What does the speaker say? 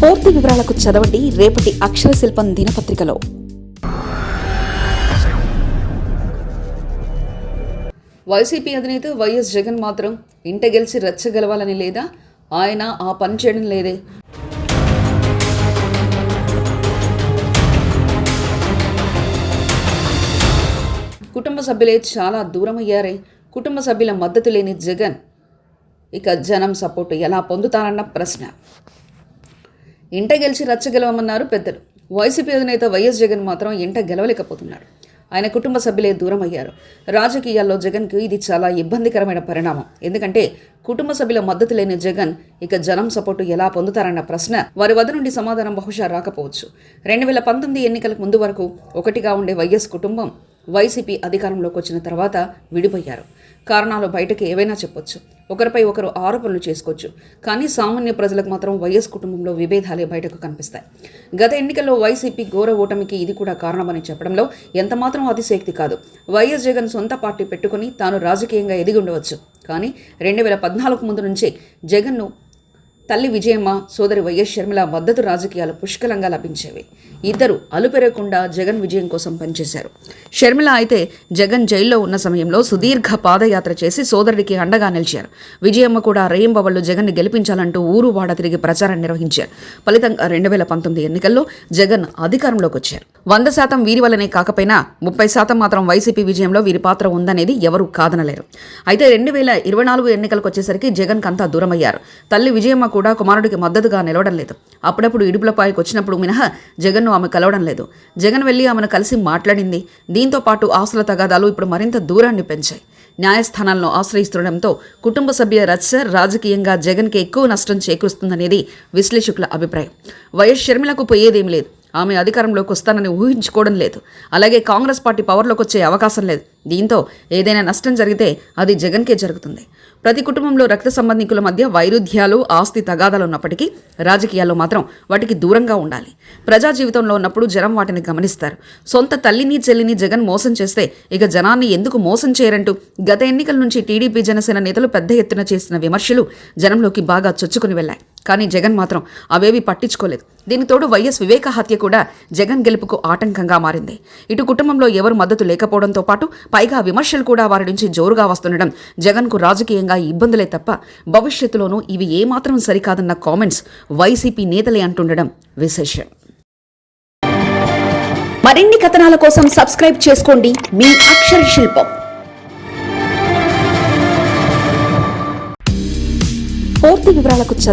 పూర్తి వివరాలకు చదవండి రేపటి అక్షర శిల్పం దినపత్రికలో. వైసీపీ అధినేత వైఎస్ జగన్ మాత్రం ఇంట గెలిచి రెచ్చగలవాలని లేదా ఆయన ఆ పని చేయడం లేదే. కుటుంబ సభ్యులే చాలా దూరం అయ్యారే కుటుంబ సభ్యుల మద్దతు లేని జగన్ ఇక జనం సపోర్టు ఎలా పొందుతారన్న ప్రశ్న. ఇంట గెలిచి రచ్చ గెలవమన్నారు పెద్దలు. వైసీపీ అధినేత వైఎస్ జగన్ మాత్రం ఇంట గెలవలేకపోతున్నాడు ఆయన కుటుంబ సభ్యులే దూరం అయ్యారు రాజకీయాల్లో జగన్కు ఇది చాలా ఇబ్బందికరమైన పరిణామం. ఎందుకంటే కుటుంబ సభ్యుల మద్దతు లేని జగన్ ఇక జనం సపోర్టు ఎలా పొందుతారన్న ప్రశ్న వారి వద్ద నుండి సమాధానం బహుశా రాకపోవచ్చు. రెండు వేల పంతొమ్మిది ఎన్నికలకు ముందు వరకు ఒకటిగా ఉండే వైఎస్ కుటుంబం వైసీపీ అధికారంలోకి వచ్చిన తర్వాత విడిపోయారు. కారణాలు బయటకు ఏవైనా చెప్పొచ్చు. ఒకరిపై ఒకరు ఆరోపణలు చేసుకోవచ్చు. కానీ సామాన్య ప్రజలకు మాత్రం వైఎస్ కుటుంబంలో విభేదాలే బయటకు కనిపిస్తాయి. గత ఎన్నికల్లో వైసీపీ ఘోర ఓటమికి ఇది కూడా కారణమని చెప్పడంలో ఎంతమాత్రం అతిశయక్తి కాదు. వైఎస్ జగన్ సొంత పార్టీ పెట్టుకుని తాను రాజకీయంగా ఎదిగి ఉండవచ్చు. కానీ రెండు వేల పద్నాలుగు ముందు నుంచే జగన్ను తల్లి విజయమ్మ సోదరి వైఎస్ షర్మిల మద్దతు రాజకీయాలు పుష్కలంగా లభించేవి. ఇద్దరు అలుపెరగకుండా జగన్ విజయం కోసం పనిచేశారు. షర్మిల అయితే జగన్ జైల్లో ఉన్న సమయంలో సుదీర్ఘ పాదయాత్ర చేసి సోదరుడికి అండగా నిలిచారు. విజయమ్మ కూడా రేయింబవళ్ళు జగన్ని గెలిపించాలంటూ ఊరు వాడ తిరిగి ప్రచారం నిర్వహించారు. ఫలితంగా రెండు వేల పంతొమ్మిది ఎన్నికల్లో జగన్ అధికారంలోకి వచ్చారు. వంద శాతం వీరి వల్లనే కాకపోయినా ముప్పై శాతం మాత్రం వైసీపీ విజయంలో వీరి పాత్ర ఉందనేది ఎవరూ కాదనలేరు. అయితే రెండు వేల ఇరవై నాలుగు ఎన్నికలకు వచ్చేసరికి జగన్ కంతా దూరమయ్యారు. తల్లి విజయమ్మ కూడా కుమారుడికి మద్దతుగా నిలవడం లేదు. అప్పుడప్పుడు ఇడుపులపాయకు వచ్చినప్పుడు మినహా జగన్ను ఆమె కలవడం లేదు. జగన్ వెళ్ళి ఆమెను కలిసి మాట్లాడింది. దీంతో పాటు ఆస్తుల తగాదాలు ఇప్పుడు మరింత దూరాన్ని పెంచాయి. న్యాయస్థానాలను ఆశ్రయిస్తుండటంతో కుటుంబ సభ్య రచ్చ రాజకీయంగా జగన్కి ఎక్కువ నష్టం చేకూరుస్తుందనేది విశ్లేషకుల అభిప్రాయం. వైఎస్ షర్మిలకు పోయేదేం లేదు. ఆమె అధికారంలోకి వస్తానని ఊహించుకోవడం లేదు. అలాగే కాంగ్రెస్ పార్టీ పవర్లోకి వచ్చే అవకాశం లేదు. దీంతో ఏదైనా నష్టం జరిగితే అది జగన్కే జరుగుతుంది. ప్రతి కుటుంబంలో రక్త సంబంధికుల మధ్య వైరుధ్యాలు ఆస్తి తగాదాలు ఉన్నప్పటికీ రాజకీయాల్లో మాత్రం వాటికి దూరంగా ఉండాలి. ప్రజా జీవితంలో ఉన్నప్పుడు జనం వాటిని గమనిస్తారు. సొంత తల్లిని చెల్లిని జగన్ మోసం చేస్తే ఇక జనాన్ని ఎందుకు మోసం చేయరంటూ గత ఎన్నికల నుంచి టీడీపీ జనసేన నేతలు పెద్ద ఎత్తున చేసిన విమర్శలు జనంలోకి బాగా చొచ్చుకుని వెళ్ళాయి. కానీ జగన్ మాత్రం అవేవి పట్టించుకోలేదు. దీనికి తోడు వైఎస్ వివేక హత్య కూడా జగన్ గెలుపుకు ఆటంకంగా మారింది. ఇటు కుటుంబంలో ఎవరు మద్దతు లేకపోవడంతో పాటు పైగా విమర్శలు కూడా వారి నుంచి జోరుగా వస్తుండడం జగన్కు రాజకీయంగా ఇబ్బందులే తప్ప భవిష్యత్తులోనూ ఇవి ఏమాత్రం సరికాదన్న కామెంట్స్ వైసీపీ నేతలే అంటుండడం విశేషం. మరిన్ని కథనాల కోసం సబ్స్క్రైబ్ చేసుకోండి మీ అక్షర శిల్పం. పూర్తి వివరాలకు